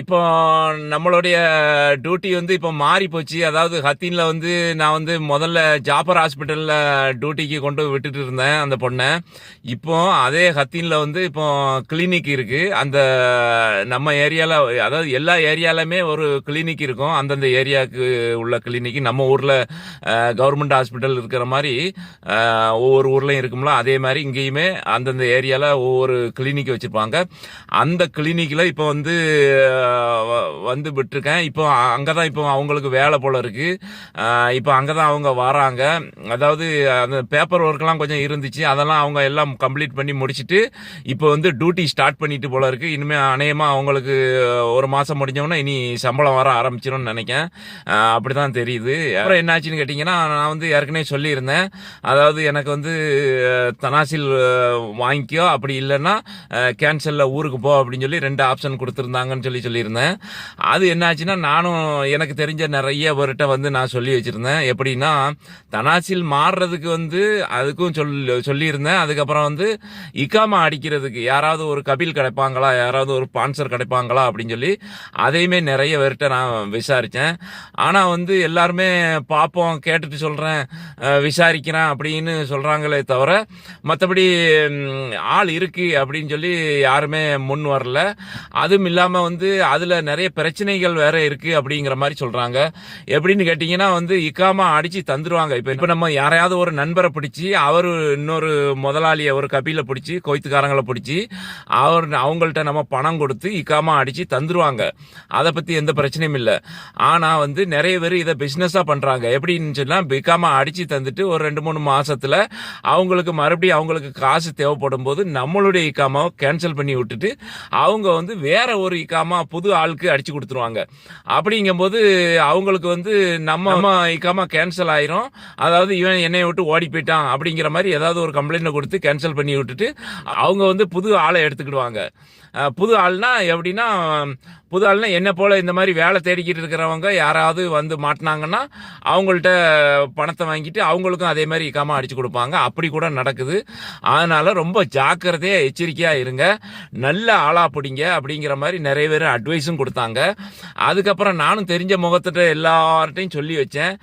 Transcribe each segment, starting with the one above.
இப்போ நம்மளுடைய டியூட்டி வந்து இப்போ மாறி போச்சு. அதாவது ஹத்தீனில் வந்து நான் வந்து முதல்ல ஜாப்பர் ஹாஸ்பிட்டலில் டியூட்டிக்கு கொண்டு விட்டுட்டு இருந்தேன் அந்த பொண்ணை. இப்போ அதே ஹத்தீனில் வந்து இப்போ கிளினிக் இருக்குது அந்த நம்ம ஏரியாவில் அதாவது எல்லா ஏரியாலுமே ஒரு கிளினிக் இருக்கும். அந்தந்த ஏரியாவுக்கு உள்ள கிளினிக் நம்ம ஊரில் கவர்மெண்ட் ஹாஸ்பிட்டல் இருக்கிற மாதிரி ஒவ்வொரு ஊர்லேயும் இருக்கும்ல. அதே மாதிரி இங்கேயுமே அந்தந்த ஏரியாவில் ஒவ்வொரு கிளினிக் வச்சுருப்பாங்க. அந்த கிளினிக்கில் இப்போ வந்து வந்து விட்டுருக்கேன். இப்போ அங்கே தான் இப்போ அவங்களுக்கு வேலை போல இருக்கு. இப்போ அங்கே தான் அவங்க வராங்க. அதாவது அந்த பேப்பர் ஒர்க்லாம் கொஞ்சம் இருந்துச்சு. அதெல்லாம் அவங்க எல்லாம் கம்ப்ளீட் பண்ணி முடிச்சுட்டு இப்போ வந்து டியூட்டி ஸ்டார்ட் பண்ணிட்டு போல இருக்கு. இனிமேல் அநேகமாக அவங்களுக்கு ஒரு மாதம் முடிஞ்சவொன்னே இனி சம்பளம் வர ஆரம்பிச்சிடும்னு நினைக்கேன் அப்படி அப்படிதான் தெரியுது. அப்புறம் என்னாச்சுன்னு கேட்டிங்கன்னா நான் வந்து ஏற்கனவே சொல்லியிருந்தேன். அதாவது எனக்கு வந்து தனாசில் வாங்கிக்கோ. அப்படி இல்லைன்னா கேன்சலில் ஊருக்கு போ அப்படின்னு சொல்லி ரெண்டு ஆப்ஷன் கொடுத்துருந்தேன். கொடுத்துருந்தாங்கன்னு சொல்லி சொல்லியிருந்தேன். அது என்னாச்சுன்னா நானும் எனக்கு தெரிஞ்ச நிறைய பேர்கிட்ட வந்து நான் சொல்லி வச்சுருந்தேன். எப்படின்னா தனாசில் மாறுறதுக்கு வந்து அதுக்கும் சொல் சொல்லியிருந்தேன். அதுக்கப்புறம் வந்து இக்காமா அடிக்கிறதுக்கு யாராவது ஒரு கபில் கிடைப்பாங்களா? யாராவது ஒரு ஸ்பான்சர் கிடைப்பாங்களா? அப்படின்னு சொல்லி அதையுமே நிறைய பேர்கிட்ட நான் விசாரித்தேன் ஆனால் வந்து எல்லாருமே பார்ப்போம் கேட்டுட்டு சொல்கிறேன் விசாரிக்கிறேன் அப்படின்னு சொல்கிறாங்களே தவிர மற்றபடி ஆள் இருக்கு அப்படின்னு சொல்லி யாருமே முன் வரல. அதுவும் இல்லாமல் வந்து அதில் நிறைய பிரச்சனைகள் வேற இருக்கு அப்படிங்கிற மாதிரி சொல்கிறாங்க எப்படின்னு கேட்டிங்கன்னா வந்து இக்காமா அடித்து தந்துடுவாங்க இப்போ இப்போ நம்ம யாரையாவது ஒரு நண்பரை பிடிச்சி அவர் இன்னொரு முதலாளியை ஒரு கபியில் பிடிச்சி கொய்த்துக்காரங்களை பிடிச்சி அவர் அவங்கள்ட்ட நம்ம பணம் கொடுத்து இக்காமா அடித்து தந்துருவாங்க. அதை பற்றி எந்த பிரச்சனையும் இல்லை. ஆனால் வந்து நிறைய பேர் இதை பிஸ்னஸாக பண்ணுறாங்க எப்படின்னு சொன்னால் பிகாமா அடித்து தந்துட்டு ஒரு ரெண்டு மூணு மாதத்தில் அவங்களுக்கு மறுபடியும் அவங்களுக்கு காசு தேவைப்படும் போது நம்மளுடைய இக்காமாவை கேன்சல் பண்ணி விட்டுட்டு அவங்க வந்து வேற ஒரு இக்காமா புது ஆளுக்கு அடிச்சு கொடுத்துருவாங்க. அப்படிங்கும்போது அவங்களுக்கு வந்து நம்ம நம்ம இக்காமா கேன்சல் ஆயிரும். அதாவது இவன் என்னை விட்டு ஓடி போயிட்டான் அப்படிங்கிற மாதிரி ஏதாவது ஒரு கம்ப்ளைண்ட் கொடுத்து கேன்சல் பண்ணி விட்டுட்டு அவங்க வந்து புது ஆளை எடுத்துக்கிடுவாங்க. புது ஆள்னா எப்படின்னா புது ஆள்னா என்ன போல் இந்த மாதிரி வேலை தேடிக்கிட்டு இருக்கிறவங்க யாராவது வந்து மாட்டினாங்கன்னா அவங்கள்ட்ட பணத்தை வாங்கிட்டு அவங்களுக்கும் அதே மாதிரி இக்காம அடித்து கொடுப்பாங்க. அப்படி கூட நடக்குது. அதனால் ரொம்ப ஜாக்கிரதையாக எச்சரிக்கையாக இருங்க. நல்ல ஆளாக பிடிங்க அப்படிங்கிற மாதிரி நிறைய பேர் அட்வைஸும் கொடுத்தாங்க. அதுக்கப்புறம் நானும் தெரிஞ்ச முகத்திட்ட எல்லார்ட்டையும் சொல்லி வச்சேன்.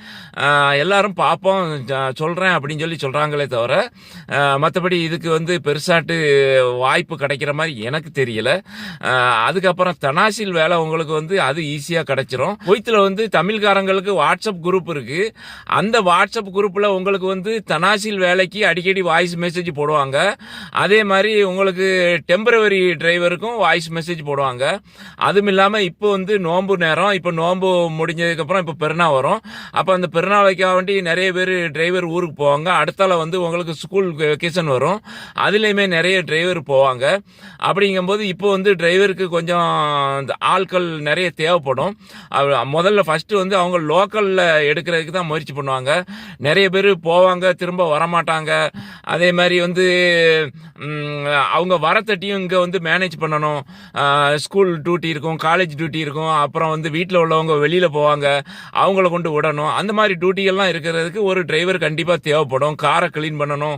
எல்லாரும் பார்ப்போம் சொல்கிறேன் அப்படின்னு சொல்லி சொல்கிறாங்களே தவிர மற்றபடி இதுக்கு வந்து பெருசாட்டு வாய்ப்பு கிடைக்கிற மாதிரி எனக்கு தெரியல அதுக்கப்புறம் தனாசில் வேலை உங்களுக்கு வந்து அது ஈஸியாக கிடச்சிரும். குவைத்தில் வந்து தமிழ்காரங்களுக்கு வாட்ஸ்அப் குரூப் இருக்குது அந்த வாட்ஸ்அப் குரூப்பில் உங்களுக்கு வந்து தனாசில் வேலைக்கு அடிக்கடி வாய்ஸ் மெசேஜ் போடுவாங்க. அதே மாதிரி உங்களுக்கு டெம்பரவரி டிரைவருக்கும் வாய்ஸ் மெசேஜ் போடுவாங்க. அதுவும் இல்லாமல் இப்போ வந்து நோன்பு நேரம். இப்போ நோன்பு முடிஞ்சதுக்கப்புறம் இப்போ பெருநாள் வரும். அப்போ அந்த பெருநாள் வைக்க வேண்டி நிறைய பேர் டிரைவர் ஊருக்கு போவாங்க. அடுத்தால வந்து உங்களுக்கு ஸ்கூல் வெக்கேஷன் வரும். அதுலேயுமே நிறைய டிரைவர் போவாங்க. அப்படிங்கும்போது இப்போ வந்து டிரைவருக்கு கொஞ்சம் இந்த ஆட்கள் நிறைய தேவைப்படும். முதல்ல ஃபஸ்ட்டு வந்து அவங்க லோக்கலில் எடுக்கிறதுக்கு தான் முயற்சி பண்ணுவாங்க. நிறைய பேர் போவாங்க திரும்ப வரமாட்டாங்க. அதே மாதிரி வந்து அவங்க வரத்தட்டியும் இங்கே வந்து மேனேஜ் பண்ணணும். ஸ்கூல் டியூட்டி இருக்கும் காலேஜ் டியூட்டி இருக்கும். அப்புறம் வந்து வீட்டில் உள்ளவங்க வெளியில் போவாங்க. அவங்கள கொண்டு விடணும். அந்த மாதிரி டியூட்டிகள்லாம் இருக்கிறதுக்கு ஒரு டிரைவர் கண்டிப்பாக தேவைப்படும். காரை க்ளீன் பண்ணணும்.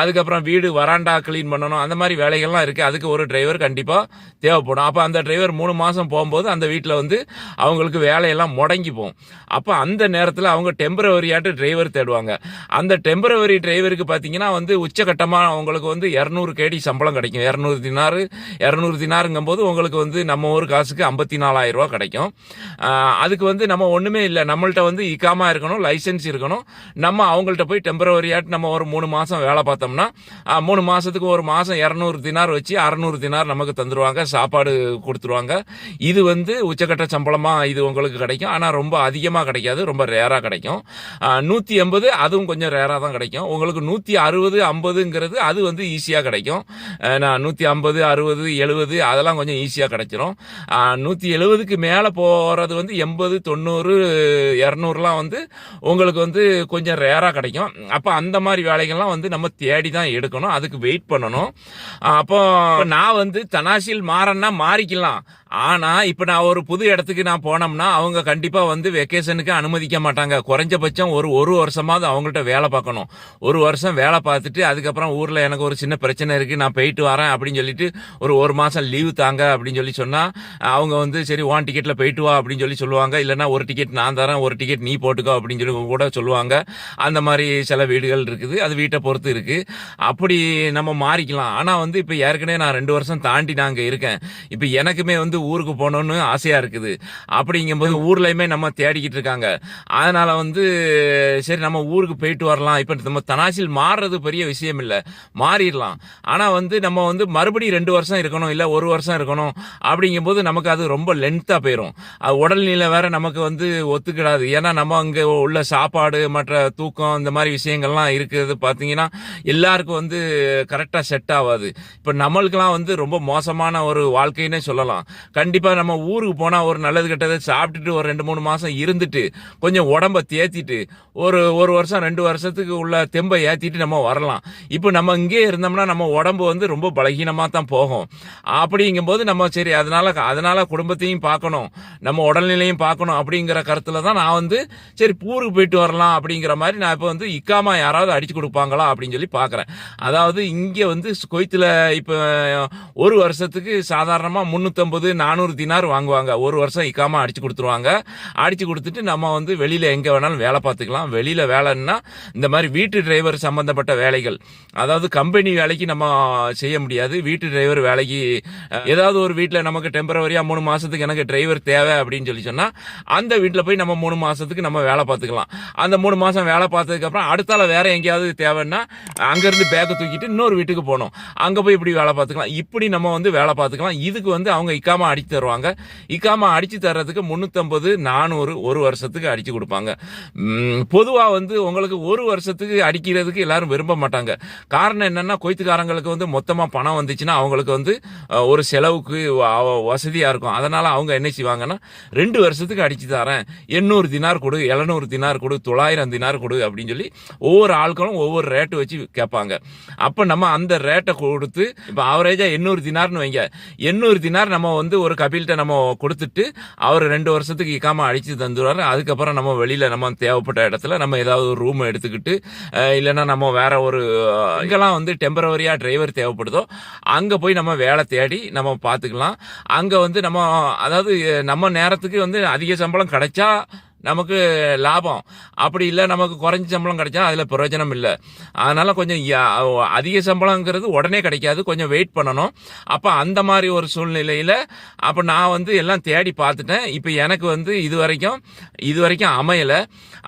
அதுக்கப்புறம் வீடு வராண்டா க்ளீன் பண்ணணும். அந்த மாதிரி வேலைகள்லாம் இருக்குது அதுக்கு ஒரு டிரைவர் கண்டிப்பாக தேவைப்படும். அப்போ அந்த டிரைவர் மூணு மாதம் போகும்போது அந்த வீட்டில் வந்து அவங்களுக்கு வேலையெல்லாம் முடங்கி போகும். அப்போ அந்த நேரத்தில் அவங்க டெம்பரவரியாட்டு டிரைவர் தேடுவாங்க. அந்த டெம்பரவரி டிரைவருக்கு பார்த்தீங்கன்னா வந்து உச்சகட்டமாக அவங்களுக்கு வந்து இரநூறு கேடி சம்பளம் கிடைக்கும். இரநூறு தினாறு இரநூறு தினாருங்கும் போது உங்களுக்கு வந்து நம்ம ஊர் காசுக்கு ஐம்பத்தி நாலாயிரம் ரூபா கிடைக்கும் அதுக்கு வந்து நம்ம ஒன்றுமே இல்லை. நம்மள்ட்ட வந்து இக்காமா இருக்கணும் லைசன்ஸ் இருக்கணும். நம்ம அவங்கள்ட்ட போய் டெம்பரவரியாட்டு நம்ம ஒரு மூணு மாதம் வேலை பார்த்தோம்னா மூணு மாதத்துக்கு ஒரு மாதம் இரநூறு தினார் வச்சு அறநூறு தினார் நமக்கு தந்துருவாங்க சாப்பாடு கொடுத்துருவாங்க. இது வந்து உச்சக்கட்ட சம்பளமாக இது உங்களுக்கு கிடைக்கும். ஆனால் ரொம்ப அதிகமாக கிடைக்காது ரொம்ப ரேராக கிடைக்கும். நூற்றி எண்பது அதுவும் கொஞ்சம் ரேராக தான் கிடைக்கும். உங்களுக்கு நூற்றி அறுபது ஐம்பதுங்கிறது அது வந்து ஈஸியாக கிடைக்கும். நான் நூற்றி ஐம்பது அறுபது எழுபது அதெல்லாம் கொஞ்சம் ஈஸியாக கிடைச்சிரும். நூற்றி எழுபதுக்கு மேலே போகிறது வந்து எண்பது தொண்ணூறு இரநூறுலாம் வந்து உங்களுக்கு வந்து கொஞ்சம் ரேராக கிடைக்கும். அப்போ அந்த மாதிரி வேலைகள்லாம் வந்து நம்ம தேடி தான் எடுக்கணும். அதுக்கு வெயிட் பண்ணணும். அப்போ நான் வந்து அனாசில் மாறன்னா மாறிக்கலாம். ஆனா இப்ப நான் ஒரு புது இடத்துக்கு நான் போனோம்னா அவங்க கண்டிப்பா வந்து வெக்கேஷனுக்கு அனுமதிக்க மாட்டாங்க. குறைஞ்சபட்சம் ஒரு ஒரு வருஷமாவது அவங்கள்ட்ட வேலை பார்க்கணும். ஒரு வருஷம் வேலை பார்த்துட்டு அதுக்கப்புறம் ஊர்ல எனக்கு ஒரு சின்ன பிரச்சனை இருக்கு நான் போயிட்டு வரேன் அப்படின்னு சொல்லிட்டு ஒரு ஒரு மாசம் லீவு தாங்க அப்படின்னு சொல்லி சொன்னா அவங்க வந்து சரி ஒன் டிக்கெட்ல போயிட்டு வா அப்படின்னு சொல்லி சொல்லுவாங்க. இல்லைன்னா ஒரு டிக்கெட் நான் தரேன் ஒரு டிக்கெட் நீ போட்டுக்கோ அப்படின்னு சொல்லி கூட சொல்லுவாங்க. அந்த மாதிரி சில வீடுகள் இருக்குது அது வீட்டை பொறுத்து இருக்கு. அப்படி நம்ம மாறிக்கலாம். ஆனா வந்து இப்ப ஏற்கனவே நான் ரெண்டு வருஷம் தாண்டி நான் அங்க இருக்கேன். இப்ப எனக்குமே வந்து ஊருக்கு போகணும்னு ஆசையாக இருக்குது. அப்படிங்கும்போது ஊர்லையுமே நம்ம தேடிக்கிட்டு இருக்காங்க. அதனால் வந்து சரி நம்ம ஊருக்கு போயிட்டு வரலாம். இப்போ நம்ம தனாசில் மாறுறது பெரிய விஷயம் இல்லை. மாறிடலாம். ஆனால் வந்து நம்ம வந்து மறுபடியும் ரெண்டு வருஷம் இருக்கணும் இல்லை ஒரு வருஷம் இருக்கணும் அப்படிங்கும்போது நமக்கு அது ரொம்ப லென்த்தாக போயிடும் அது உடல்நிலை வேற நமக்கு வந்து ஒத்துக்கிடாது. ஏன்னா நம்ம அங்கே உள்ள சாப்பாடு மற்ற தூக்கம் இந்த மாதிரி விஷயங்கள்லாம் இருக்கிறது பார்த்தீங்கன்னா எல்லாருக்கும் வந்து கரெக்டாக செட் ஆகாது இப்போ நம்மளுக்கெல்லாம் வந்து ரொம்ப மோசமான ஒரு வாழ்க்கைன்னே சொல்லலாம். கண்டிப்பாக நம்ம ஊருக்கு போனால் ஒரு நல்லது கெட்டதை சாப்பிட்டுட்டு ஒரு ரெண்டு மூணு மாதம் இருந்துட்டு கொஞ்சம் உடம்ப தேத்திட்டு ஒரு ஒரு வருஷம் ரெண்டு வருஷத்துக்கு உள்ள தெம்பை ஏற்றிட்டு நம்ம வரலாம். இப்போ நம்ம இங்கே இருந்தோம்னா நம்ம உடம்பு வந்து ரொம்ப பலகீனமாக தான் போகும். அப்படிங்கும்போது நம்ம சரி அதனால் அதனால் குடும்பத்தையும் பார்க்கணும். நம்ம உடல்நிலையும் பார்க்கணும் அப்படிங்கிற கருத்தில் தான் நான் வந்து சரி ஊருக்கு போயிட்டு வரலாம் அப்படிங்கிற மாதிரி நான் இப்போ வந்து இக்காமா யாராவது அடிச்சு கொடுப்பாங்களா அப்படின்னு சொல்லி பார்க்குறேன் அதாவது இங்கே வந்து கொய்த்தில் இப்போ ஒரு வருஷத்துக்கு சாதாரணமாக முந்நூற்றம்பது நானூறு தினார் வாங்குவாங்க. ஒரு வருஷம் இக்காமல் அடிச்சு கொடுத்துருவாங்க. அடித்து கொடுத்துட்டு நம்ம வந்து வெளியில் எங்கே வேணாலும் வேலை பார்த்துக்கலாம். வெளியில் வேலைன்னா இந்த மாதிரி வீட்டு டிரைவர் சம்மந்தப்பட்ட வேலைகள். அதாவது கம்பெனி வேலைக்கு நம்ம செய்ய முடியாது. வீட்டு டிரைவர் வேலைக்கு ஏதாவது ஒரு வீட்டில் நமக்கு டெம்பரவரியாக மூணு மாதத்துக்கு எனக்கு டிரைவர் தேவை அப்படின்னு சொல்லி சொன்னால் அந்த வீட்டில் போய் நம்ம மூணு மாதத்துக்கு நம்ம வேலை பார்த்துக்கலாம். அந்த மூணு மாதம் வேலை பார்த்ததுக்கப்புறம் அடுத்தால வேறு எங்கேயாவது தேவைன்னா அங்கேருந்து பேக்கை தூக்கிட்டு இன்னொரு வீட்டுக்கு போகணும். அங்கே போய் இப்படி வேலை பார்த்துக்கலாம். இப்படி நம்ம வந்து வேலை பார்த்துக்கலாம். இதுக்கு வந்து அவங்க இக்காமல் அடிச்சு தருவாங்க. இக்காமா அடிச்சு தர்றதுக்கு முந்நூற்றம்பது நானூறு ஒரு வருஷத்துக்கு அடிச்சு கொடுப்பாங்க. பொதுவாக வந்து உங்களுக்கு ஒரு வருஷத்துக்கு அடிக்கிறதுக்கு எல்லாரும் விரும்ப மாட்டாங்க. காரணம் என்னன்னா கொய்த்துக்காரங்களுக்கு வந்து மொத்தமாக பணம் வந்துச்சுன்னா அவங்களுக்கு வந்து ஒரு செலவுக்கு வசதியாக இருக்கும். அதனால் அவங்க என்ன செய்வாங்கன்னா ரெண்டு வருஷத்துக்கு அடிச்சு தரேன். எண்ணூறு தினார் கொடு எழுநூறு தினார் கொடு தொள்ளாயிரம் தினார் கொடு அப்படின்னு சொல்லி ஒவ்வொரு ஆட்களும் ஒவ்வொரு ரேட்டு வச்சு கேட்பாங்க. அப்போ நம்ம அந்த ரேட்டை கொடுத்து இப்போ ஆவரேஜாக எண்ணூறு தினார்னு வைங்க. எண்ணூறு தினார் நம்ம வந்து ஒரு கபில்கிட்ட நம்ம கொடுத்துட்டு அவர் ரெண்டு வருஷத்துக்கு இக்காமல் அழித்து தந்துடுறாரு அதுக்கப்புறம் நம்ம வெளியில் நம்ம தேவைப்பட்ட இடத்துல நம்ம ஏதாவது ஒரு ரூம் எடுத்துக்கிட்டு இல்லைன்னா நம்ம வேற ஒரு இங்கெல்லாம் வந்து டெம்பரவரியாக டிரைவர் தேவைப்படுதோ அங்கே போய் நம்ம வேலை தேடி நம்ம பார்த்துக்கலாம். அங்கே வந்து நம்ம அதாவது நம்ம நேரத்துக்கு வந்து அதிக சம்பளம் கிடைச்சா நமக்கு லாபம். அப்படி இல்லை நமக்கு குறைஞ்ச சம்பளம் கிடைச்சா அதில் பிரயோஜனம் இல்லை. அதனால் கொஞ்சம் அதிக சம்பளங்கிறது உடனே கிடைக்காது. கொஞ்சம் வெயிட் பண்ணணும். அப்போ அந்த மாதிரி ஒரு சூழ்நிலையில் அப்போ நான் வந்து எல்லாம் தேடி பார்த்துட்டேன். இப்போ எனக்கு வந்து இது வரைக்கும் இது வரைக்கும் அமையலை.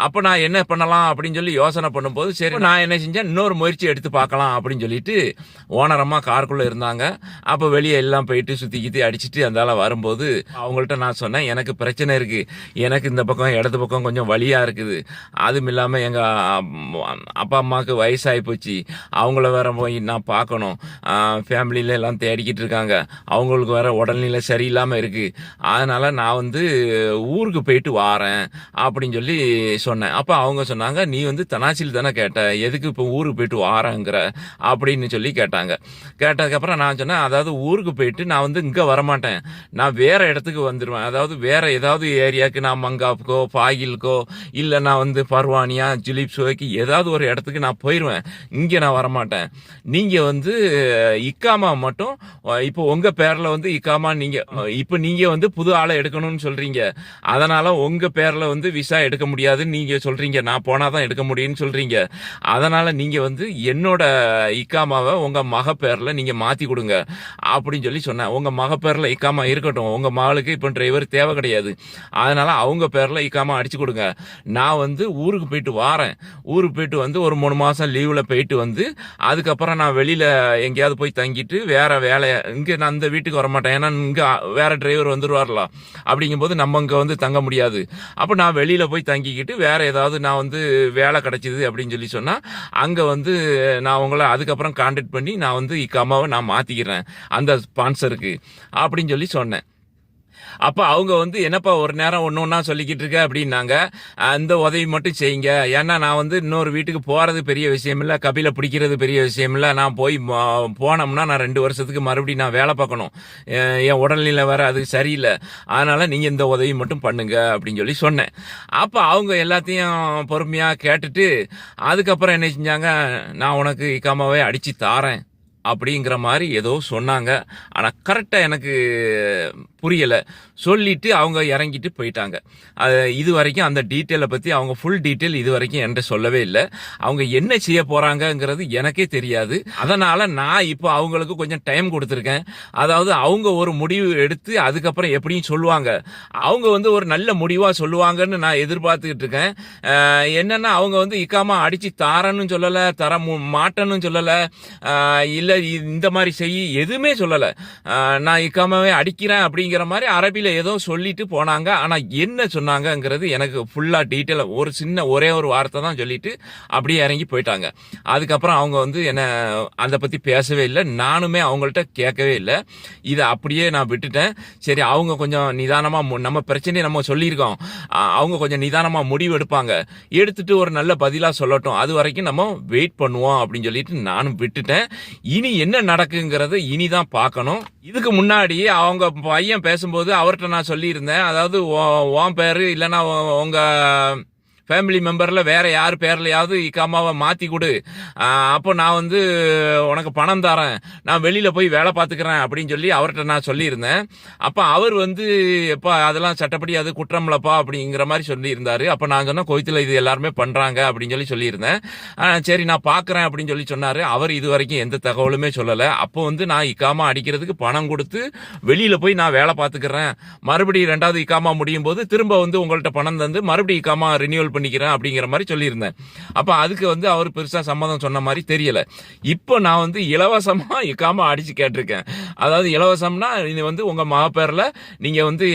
அப்போ நான் என்ன பண்ணலாம் அப்படின்னு சொல்லி யோசனை பண்ணும்போது சரி நான் என்ன செஞ்சேன்? இன்னொரு முயற்சி எடுத்து பார்க்கலாம் அப்படின்னு சொல்லிட்டு ஓனரம்மா காருக்குள்ளே இருந்தாங்க. அப்போ வெளியே எல்லாம் போயிட்டு சுற்றி கித்தி அடிச்சுட்டு அந்தால வரும்போது அவங்கள்ட்ட நான் சொன்னேன் எனக்கு பிரச்சனை இருக்குது எனக்கு இந்த பக்கம் இடது பக்கம் கொஞ்சம் வழியாக இருக்குது. அதுவும் இல்லாமல் எங்கள் அப்பா அம்மாவுக்கு வயசாகி போச்சு. அவங்கள வேற போய் நான் பார்க்கணும் ஃபேமிலியில எல்லாம் தேடிக்கிட்டு இருக்காங்க. அவங்களுக்கு வேற உடல்நிலை சரியில்லாமல் இருக்குது அதனால் நான் வந்து ஊருக்கு போயிட்டு வாரேன் அப்படின்னு சொல்லி சொன்னேன். அப்போ அவங்க சொன்னாங்க நீ வந்து தனாசில் தானே கேட்ட? எதுக்கு இப்போ ஊருக்கு போயிட்டு வாரங்கிற? அப்படின்னு சொல்லி கேட்டாங்க. கேட்டதுக்கப்புறம் நான் சொன்னேன் அதாவது ஊருக்கு போயிட்டு நான் வந்து இங்கே வரமாட்டேன். நான் வேற இடத்துக்கு வந்துடுவேன் அதாவது வேறு ஏதாவது ஏரியாவுக்கு நான் மங்காப்புக்கோ பாகிலுக்கோ இல்லை நான் வந்து பர்வானியா ஜிலீப் ஷோக்கு ஏதாவது ஒரு இடத்துக்கு நான் போயிடுவேன் இங்கே நான் வரமாட்டேன். நீங்கள் வந்து இக்காமா மட்டும் இப்போ உங்கள் பேரில் வந்து இக்காமா நீங்கள் இப்போ நீங்கள் வந்து புது ஆளை எடுக்கணும்னு சொல்கிறீங்க அதனால் உங்கள் பேரில் வந்து விசா எடுக்க முடியாதுன்னு நீங்கள் சொல்கிறீங்க நான் போனால் தான் எடுக்க முடியும்னு சொல்கிறீங்க அதனால் நீங்கள் வந்து என்னோட இக்காமாவை உங்கள் மக பேரில் நீங்கள் மாற்றி கொடுங்க. அப்படின்னு சொல்லி சொன்னேன். உங்கள் மக பேரில் இக்காமா இருக்கட்டும். உங்கள் மகளுக்கு இப்போ டிரைவர் தேவை கிடையாது. அதனால் அவங்க பேரில் இக்காமா அடிச்சு கொடுங்க. நான் வந்து ஊருக்கு போயிட்டு வாரேன். ஊருக்கு போயிட்டு வந்து ஒரு மூணு மாதம் லீவில் போயிட்டு வந்து அதுக்கப்புறம் நான் வெளியில் எங்கேயாவது போய் தங்கிட்டு வேற வேலையை இங்கே நான் அந்த வீட்டுக்கு வர மாட்டேன் ஏன்னா இங்கே வேற டிரைவர் வந்துருவார்ல. அப்படிங்கும்போது நம்ம இங்கே வந்து தங்க முடியாது. அப்போ நான் வெளியில் போய் தங்கிக்கிட்டு வேற ஏதாவது நான் வந்து வேலை கிடைச்சிது அப்படின்னு சொல்லி சொன்னால் அங்கே வந்து நான் உங்களை அதுக்கப்புறம் கான்டாக்ட் பண்ணி நான் வந்து இக்காமாவை நான் மாற்றிக்கிறேன் அந்த ஸ்பான்சருக்கு அப்படின்னு சொல்லி சொன்னேன். அப்போ அவங்க வந்து என்னப்பா ஒரு நேரம் ஒன்று ஒன்றா சொல்லிக்கிட்டு இருக்க? அப்படின்னாங்க. அந்த உதவி மட்டும் செய்யுங்க. ஏன்னா நான் வந்து இன்னொரு வீட்டுக்கு போகிறது பெரிய விஷயம் இல்லை. கபில பிடிக்கிறது பெரிய விஷயம் இல்லை. நான் போய் போனோம்னா நான் ரெண்டு வருஷத்துக்கு மறுபடியும் நான் வேலை பார்க்கணும். என் உடல்நிலை வேற அது சரியில்லை. அதனால நீங்கள் இந்த உதவி மட்டும் பண்ணுங்க. அப்படின்னு சொல்லி சொன்னேன். அப்போ அவங்க எல்லாத்தையும் பொறுமையாக கேட்டுட்டு அதுக்கப்புறம் என்ன செஞ்சாங்க? நான் உனக்கு இக்காமாவே அடித்து தாரேன். அப்படிங்கிற மாதிரி ஏதோ சொன்னாங்க. ஆனால் கரெக்டாக எனக்கு புரியலை. சொல்லிட்டு அவங்க இறங்கிட்டு போயிட்டாங்க. அது இது வரைக்கும் அந்த டீட்டெயிலை பற்றி அவங்க ஃபுல் டீட்டெயில் இது வரைக்கும் என்கிட்ட சொல்லவே இல்லை. அவங்க என்ன செய்ய போகிறாங்கங்கிறது எனக்கே தெரியாது. அதனால் நான் இப்போ அவங்களுக்கு கொஞ்சம் டைம் கொடுத்துருக்கேன். அதாவது அவங்க ஒரு முடிவு எடுத்து அதுக்கப்புறம் எப்படியும் சொல்லுவாங்க. அவங்க வந்து ஒரு நல்ல முடிவாக சொல்லுவாங்கன்னு நான் எதிர்பார்த்துக்கிட்டு இருக்கேன். என்னென்னா அவங்க வந்து இக்காமல் அடித்து தாரன்னு சொல்லலை தர மாட்டேன்னு சொல்லலை. இல்லை இந்த மாதிரி செய் எதுவுமே சொல்லலை. நான் இக்காமவே அடிக்கிறேன் அப்படிங்கிற மாதிரி அரபியில் ஏதோ சொல்லிட்டு போனாங்க. ஆனால் என்ன சொன்னாங்கங்கிறது எனக்கு ஃபுல்லாக டீட்டெயிலாக ஒரு சின்ன ஒரே ஒரு வார்த்தை தான் சொல்லிட்டு அப்படியே இறங்கி போயிட்டாங்க. அதுக்கப்புறம் அவங்க வந்து என்னை அதை பற்றி பேசவே இல்லை. நானுமே அவங்கள்ட்ட கேட்கவே இல்லை. இதை அப்படியே நான் விட்டுட்டேன். சரி அவங்க கொஞ்சம் நிதானமாக நம்ம பிரச்சனையை நம்ம சொல்லியிருக்கோம். அவங்க கொஞ்சம் நிதானமாக முடிவு எடுப்பாங்க. எடுத்துட்டு ஒரு நல்ல பதிலாக சொல்லட்டும். அது வரைக்கும் நம்ம வெயிட் பண்ணுவோம் அப்படின்னு சொல்லிட்டு நானும் விட்டுட்டேன். இனி என்ன நடக்குங்கிறது இனி தான் பார்க்கணும். இதுக்கு முன்னாடி அவங்க பையன் பேசும்போது அவர்கிட்ட நான் சொல்லியிருந்தேன். அதாவது உன் பேர் இல்லைன்னா உங்கள் ஃபேமிலி மெம்பரில் வேற யார் பேர்லையாவது இக்காமாவை மாற்றி கொடு. அப்போ நான் வந்து உனக்கு பணம் தரேன் நான் வெளியில் போய் வேலை பார்த்துக்கிறேன் அப்படின்னு சொல்லி அவர்கிட்ட நான் சொல்லியிருந்தேன். அப்போ அவர் வந்து எப்பா அதெல்லாம் சட்டப்படி அது குற்றம்லப்பா அப்படிங்கிற மாதிரி சொல்லியிருந்தார். அப்போ நான் சொன்னேன் கோயத்தில் இது எல்லாருமே பண்ணுறாங்க அப்படின்னு சொல்லி சொல்லியிருந்தேன். சரி நான் பார்க்குறேன் அப்படின்னு சொல்லி சொன்னார். அவர் இது வரைக்கும் எந்த தகவலுமே சொல்லலை. அப்போ வந்து நான் இக்காமா அடிக்கிறதுக்கு பணம் கொடுத்து வெளியில் போய் நான் வேலை பார்த்துக்கிறேன். மறுபடியும் ரெண்டாவது இக்காமா முடியும் போது திரும்ப வந்து உங்கள்கிட்ட பணம் தந்து மறுபடியும் இக்காமா ரினியூவல் பண்ணிக்கிறேன் அப்படிங்கிற மாதிரி சொல்லியிருந்தேன். அப்போ அதுக்கு வந்து அவர் பெருசாக சம்மதம் சொன்ன மாதிரி தெரியல. இப்போ நான் வந்து இலவசமாக இக்காமா அடித்து கேட்டிருக்கேன். அதாவது இலவசம்னா இது வந்து உங்கள் மகப்பேரில் நீங்கள் வந்து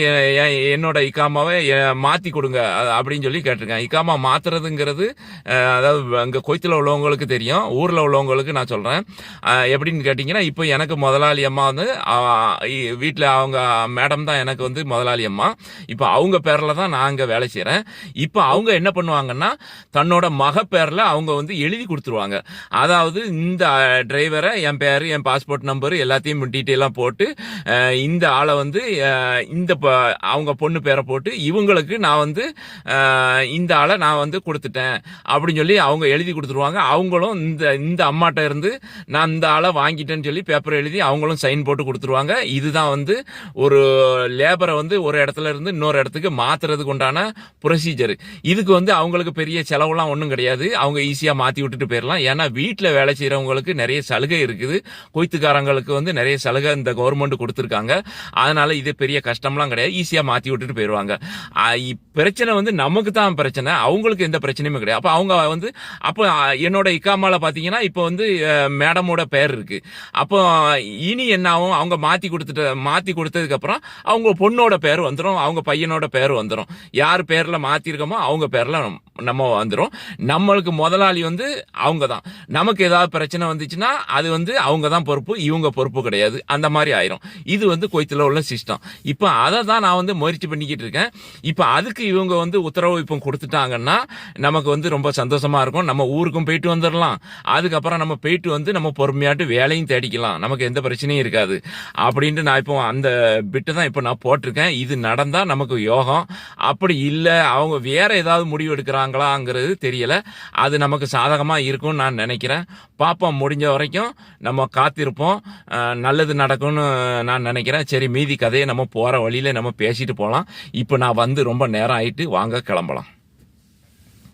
என்னோட இக்காமாவை மாற்றி கொடுங்க அப்படின்னு சொல்லி கேட்டிருக்கேன். இக்காமா மாத்துறதுங்கிறது அதாவது அங்கே கொய்த்தில் உள்ளவங்களுக்கு தெரியும் ஊரில் உள்ளவங்களுக்கு நான் சொல்கிறேன் எப்படின்னு கேட்டிங்கன்னா இப்போ எனக்கு முதலாளி அம்மா வந்து வீட்டில் அவங்க மேடம் தான் எனக்கு வந்து முதலாளி அம்மா. இப்போ அவங்க பேரில் தான் நான் அங்கே வேலை செய்கிறேன் இப்போ அவங்க என்ன பண்ணுவாங்கன்னா தன்னோட மக பேரில் அவங்க வந்து எழுதி கொடுத்துருவாங்க. அதாவது இந்த டிரைவரை என் பேர் என் பாஸ்போர்ட் நம்பர் எல்லாத்தையும் டீட்டெயிலாக போட்டு இந்த ஆளை வந்து இந்த ப- அவங்க பொண்ணு பேரை போட்டு இவங்களுக்கு நான் வந்து இந்த ஆளை நான் வந்து கொடுத்துட்டேன் அப்படின்னு சொல்லி அவங்க எழுதி கொடுத்துருவாங்க. அவங்களும் இந்த இந்த அம்மாட்ட இருந்து நான் இந்த ஆளை வாங்கிட்டேன்னு சொல்லி பேப்பர் எழுதி அவங்களும் சைன் போட்டு கொடுத்துருவாங்க. இதுதான் வந்து ஒரு லேபரை வந்து ஒரு இடத்துல இருந்து இன்னொரு இடத்துக்கு மாத்துறதுக்கு உண்டான ப்ரொசீஜர் இதுக்கு வந்து வந்து அவங்களுக்கு பெரிய செலவுலாம் ஒன்றும் கிடையாது. அவங்க ஈஸியாக மாற்றி விட்டுட்டு போயிடலாம் ஏன்னா வீட்டில் வேலை செய்கிறவங்களுக்கு நிறைய சலுகை இருக்குது. கொய்த்துக்காரங்களுக்கு வந்து நிறைய சலுகை இந்த கவர்மெண்ட் கொடுத்துருக்காங்க. அதனால இது பெரிய கஷ்டம்லாம் கிடையாது. ஈஸியாக மாற்றி விட்டுட்டு போயிடுவாங்க. இ- பிரச்சனை வந்து நமக்கு தான் பிரச்சனை. அவங்களுக்கு எந்த பிரச்சனையுமே கிடையாது. அப்போ அவங்க வந்து அப்போ என்னோட இக்காமால பார்த்தீங்கன்னா இப்போ வந்து மேடமோட பேர் இருக்கு. அப்போ இனி என்ன ஆகும்? அவங்க மாற்றி கொடுத்துட்டு மாற்றி கொடுத்ததுக்கப்புறம் அவங்க பொண்ணோட பேர் வந்துடும் அவங்க பையனோட பேர் வந்துடும் யார் பேரில் மாற்றிருக்கோமோ அவங்க பேரில் claro, நம்ம வந்துடும் நம்மளுக்கு முதலாளி வந்து அவங்க தான் நமக்கு ஏதாவது பிரச்சனை வந்துச்சுன்னா அது வந்து அவங்க தான் பொறுப்பு இவங்க பொறுப்பு கிடையாது. அந்த மாதிரி ஆயிரும். இது வந்து கொய்த்தில் உள்ள சிஸ்டம் இப்போ அதை தான் நான் வந்து முயற்சி பண்ணிக்கிட்டு இருக்கேன். இப்போ அதுக்கு இவங்க வந்து உத்தரவு இப்போ கொடுத்துட்டாங்கன்னா நமக்கு வந்து ரொம்ப சந்தோஷமா இருக்கும். நம்ம ஊருக்கும் போயிட்டு வந்துடலாம் அதுக்கப்புறம் நம்ம போயிட்டு வந்து நம்ம பொறுமையாட்டு வேலையும் தேடிக்கலாம். நமக்கு எந்த பிரச்சனையும் இருக்காது. அப்படின்ட்டு நான் இப்போ அந்த பிட்டு தான் இப்போ நான் போட்டிருக்கேன். இது நடந்தால் நமக்கு யோகம். அப்படி இல்லை அவங்க வேற ஏதாவது முடிவு எடுக்கிறாங்க எடுக்கிறாங்களாங்கிறது தெரியல. அது நமக்கு சாதகமாக இருக்கும்னு நான் நினைக்கிறேன். பார்ப்போம் முடிஞ்ச வரைக்கும் நம்ம காத்திருப்போம். நல்லது நடக்கும்னு நான் நினைக்கிறேன். சரி மீதி கதையை நம்ம போகிற வழியில் நம்ம பேசிட்டு போகலாம் இப்போ நான் வந்து ரொம்ப நேரம் ஆயிட்டு வாங்க கிளம்பலாம்.